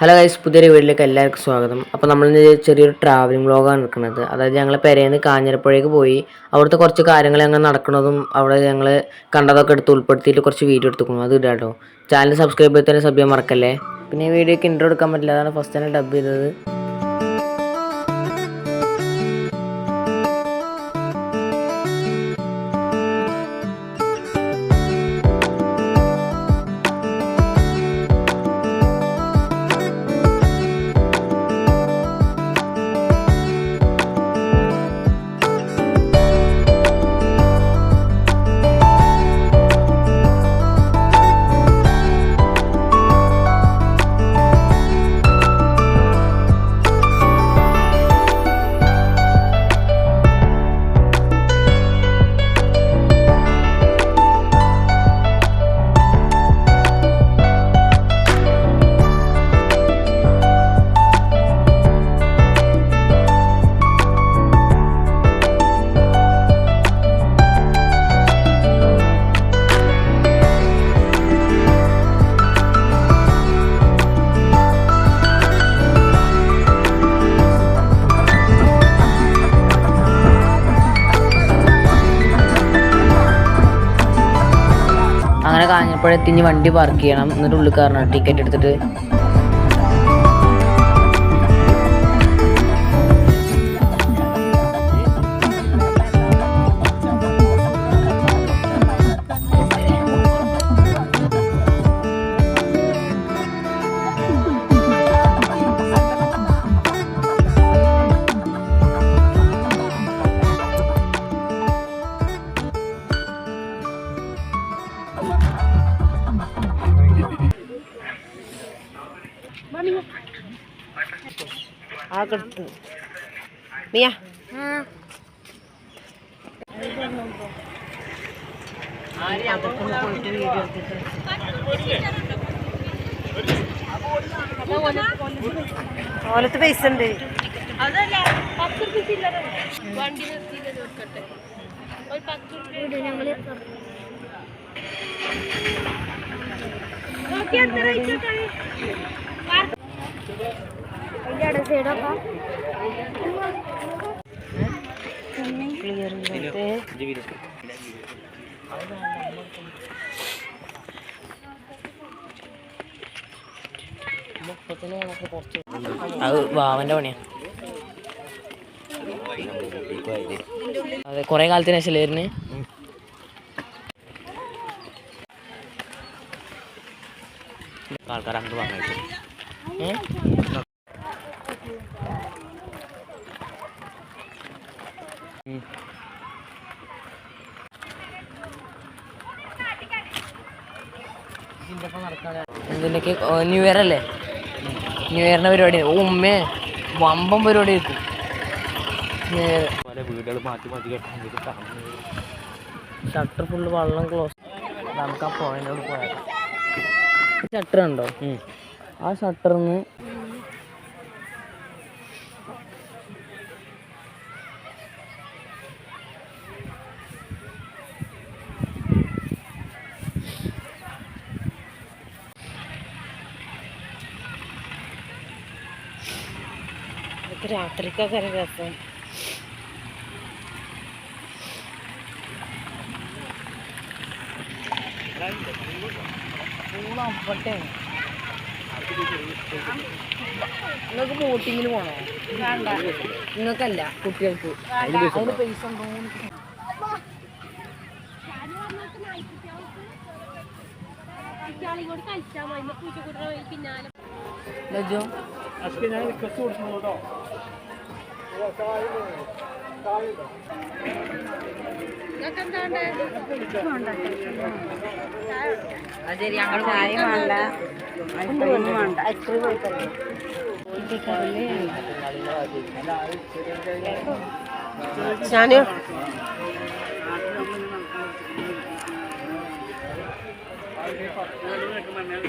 Hello guys പുതിയൊരു വീട്ടിലേക്ക് എല്ലാവർക്കും സ്വാഗതം. അപ്പോൾ നമ്മൾ ഇന്ന് ചെറിയൊരു ട്രാവലിംഗ് വ്ളോഗാണ് എടുക്കുന്നത്. അതായത് ഞങ്ങൾ പെരേന്ന് കാഞ്ഞിരപ്പുഴയ്ക്ക് പോയി അവിടുത്തെ കുറച്ച് കാര്യങ്ങൾ ഞങ്ങൾ നടക്കുന്നതും അവിടെ ഞങ്ങൾ കണ്ടതൊക്കെ എടുത്ത് ഉൾപ്പെടുത്തിയിട്ട് കുറച്ച് വീഡിയോ എടുത്തുക്കുന്നു അത് ഇടാം കേട്ടോ ചാനൽ സബ്സ്ക്രൈബ് ചെയ്ത് തന്നെ സഭ്യം മറക്കല്ലേ? പിന്നെ ഈ വീഡിയോക്ക് ഇൻട്രോ എടുക്കാൻ പറ്റില്ല. അതാണ് ഫസ്റ്റ് തന്നെ ഡബ് ചെയ്തത്. അങ്ങനെ കാഞ്ഞിരപ്പുഴ എത്തിഞ്ഞ് വണ്ടി പാർക്ക് ചെയ്യണം. എന്നിട്ട് ഉള്ളിൽ കയറണം. ടിക്കറ്റ് എടുത്തിട്ട് ആ വീഡിയോ മിയ. ഓലത്ത് പൈസ ഉണ്ട്. അതല്ല പത്ത് റുപ്യ ചില്ലറ വണ്ടി നിർത്തിയിട്ട് നോക്കട്ടെ ഒരു പത്ത് റുപ്യ ഞങ്ങൾ നോക്കി അതിന്റെ സൈഡൊക്കെ ക്ലിയർ അത് വാവന്റെ പണിയാണ് അതെ കുറെ കാലത്തിന് ശേഷം വരുന്ന്? ആൾക്കാർ അങ്ങോട്ട് പറഞ്ഞു എന്തിനൊക്കെ ന്യൂ ഇയർ അല്ലേ? ന്യൂ ഇയറിന്റെ പരിപാടി. ഓ ഉമ്മേ വമ്പം പരിപാടി ആയിരിക്കും ഷട്ടർ ഫുള്ള് വെള്ളം ക്ലോസ് നമുക്ക് ആ പോയിന്റോട് പോയാൽ ഷട്ടർ ഉണ്ടോ? ആ ഷട്ടറിന്ന് രാത്രിക്കൊക്കെ രസം. അപ്പട്ടെ നിങ്ങൾക്ക് ബോട്ടിങ്ങിന് പോണോ? വേണ്ട നിങ്ങൾക്കല്ല കുട്ടികൾക്ക് അതിന് പൈസ ഉണ്ടോ? കളിയോട് കളിച്ചാൽ റിക്വസ്റ്റ് കൊടുക്കുന്നു പിന്നാലെ ഞങ്ങൾ ചായ വേണ്ട. ഐസ്ക്രീം വേണ്ട. ഐസ്ക്രീം ഉണ്ട് രക്തമരുന്ന തോന്നുന്നു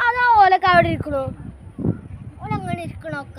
അതാ ഓലൊക്കെ അവിടെ ഇരിക്കണോ. ഓലങ്ങനെ ഇരിക്കണൊക്ക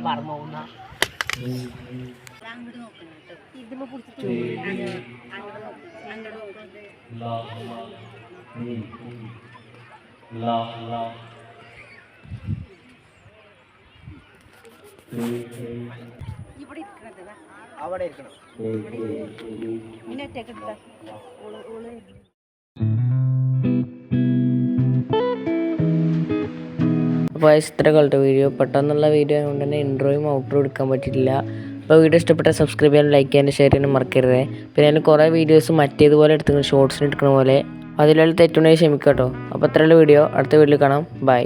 പറന്നു പോകുന്ന അവിടെ ഇരിക്കണം. പിന്നെ ഒറ്റയ്ക്ക് അപ്പോൾ ഇത്ര വീഡിയോ. പെട്ടെന്നുള്ള വീഡിയോ ആയതുകൊണ്ട് തന്നെ ഇൻട്രോയും ഔട്ട്രോ എടുക്കാൻ പറ്റിയിട്ടില്ല. അപ്പോൾ വീഡിയോ ഇഷ്ടപ്പെട്ടാൽ സബ്സ്ക്രൈബ് ചെയ്യാനും ലൈക്ക് ചെയ്യാനും ഷെയർ ചെയ്യാനും മറക്കരുത്. പിന്നെ അതിന് കുറേ വീഡിയോസ് മറ്റേതുപോലെ എടുത്തിട്ടുണ്ട് ഷോർട്സിന് എടുക്കുന്ന പോലെ. അതിലുള്ള തെറ്റുണ്ടെങ്കിൽ ക്ഷമിക്കാം കേട്ടോ. അപ്പോൾ അത്രയുള്ള വീഡിയോ. അടുത്ത വീഡിയോയിൽ കാണാം. ബൈ